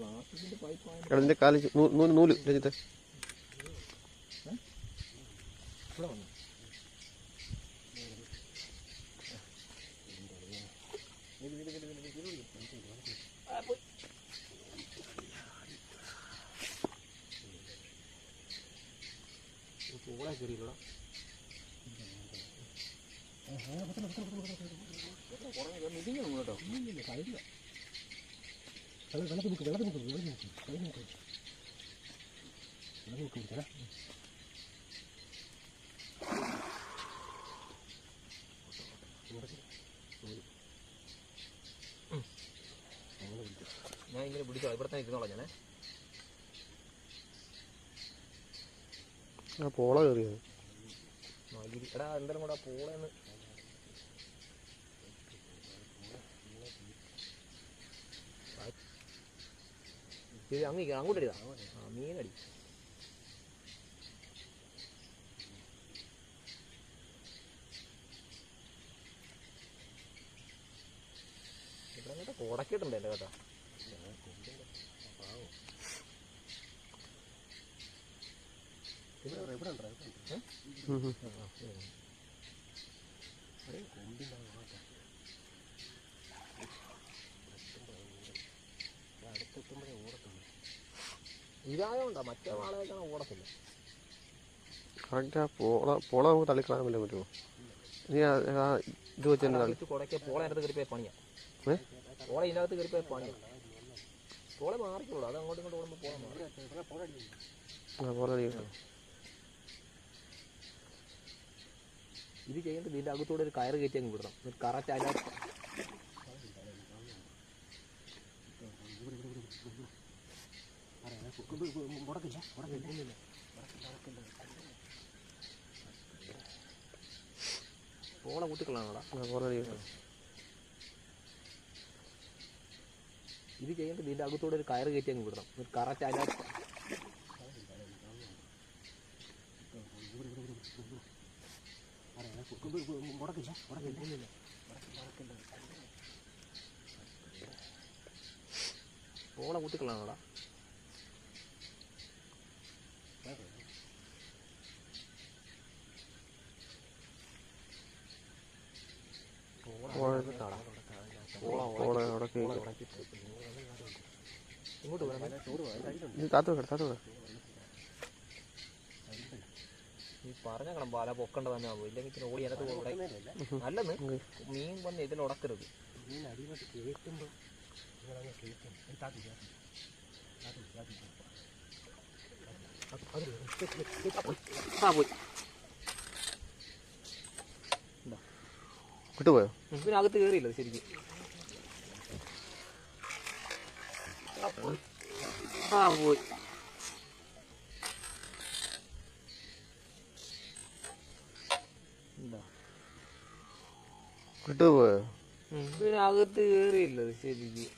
എടാ നിന്റെ കാൽ നൂൽ നൂൽ രഞ്ജിത്തെ. പോളെ കയറിയില്ലടാ മിതിങ്ങണം കേട്ടോ ഇല്ല കഴിയില്ല വെള്ളത്തിൽ മുക്ക് വെള്ളത്തിൽ മുക്ക് വെള്ളത്തിൽ മുക്ക് വെള്ളത്തിൽ മുക്ക് വെള്ളത്തിൽ മുക്ക് പിടിച്ചടാ ഞാൻ ഇങ്ങനെ പിടിച്ചോ ഇവിടെ തന്നെ ഇരുന്നോളാം ഞാനേ. ആ പോള കയറിയത് എടാ എന്തായാലും കൂടെ പോളെന്ന് ഇത് അങ്ങ് അങ്ങോട്ട് അടിതാ ആ മീനടി ഇവിടെ എന്റെ കേട്ടോ. ഉം. ഉം. ഇതായോണ്ടാ മറ്റേ വാളയൊക്കെ ഓടത്തില്ല കറക്റ്റ് ആ പോള പോള നമുക്ക് തള്ളിക്കളാൻ വല്ല പറ്റുമോ? നീ ആ ഇത് വെച്ച് തന്നെ തള്ളി. പോള അതിനകത്ത് കയറിപ്പോയ പണിയാ. ഏ? പോള ഇതിനകത്ത് കയറിപ്പോയ പണിയാ. പോള മാറിക്കുള്ളൂ അത് അങ്ങോട്ടും ഇങ്ങോട്ട് ഓടുമ്പോൾ പോള മാറി. ആ പോള ഇത് ചെയ്യേണ്ടത് ഇതിന്റെ അകത്തൂടെ ഒരു കയറ് കയറ്റി അങ്ങ് വിടണം. കറക്റ്റ് അതിനകത്ത് പോള നീ ഇത് ചെയ്യേണ്ടത് ഇതിന്റെ അകത്തൂടെ ഒരു കയറ് കയറ്റി അങ്ങ് വിടണം. ഒരു കറക്റ്റ് അതിന്റെ മുടക്കില്ല മുടക്കില്ല പോള പോള വെക്കട്ടെ നീ പറഞ്ഞേക്കണം പാല പൊക്കണ്ട തന്നെ ആവും ഇല്ലെങ്കിൽ പിന്നെ ഓടി അതിനകത്ത് കൂടെ നല്ലത് മീൻ വന്ന് ഇതിൽ ഉടക്കരുത് ആ പോയി. വിട്ടുപോയോ? പിന്നെ അകത്ത് കയറിയില്ല ശരിക്കും. ആ പോയി. എന്താ? വിട്ടുപോയോ? പിന്നെ അകത്ത് കയറിയില്ല ശരിക്കും.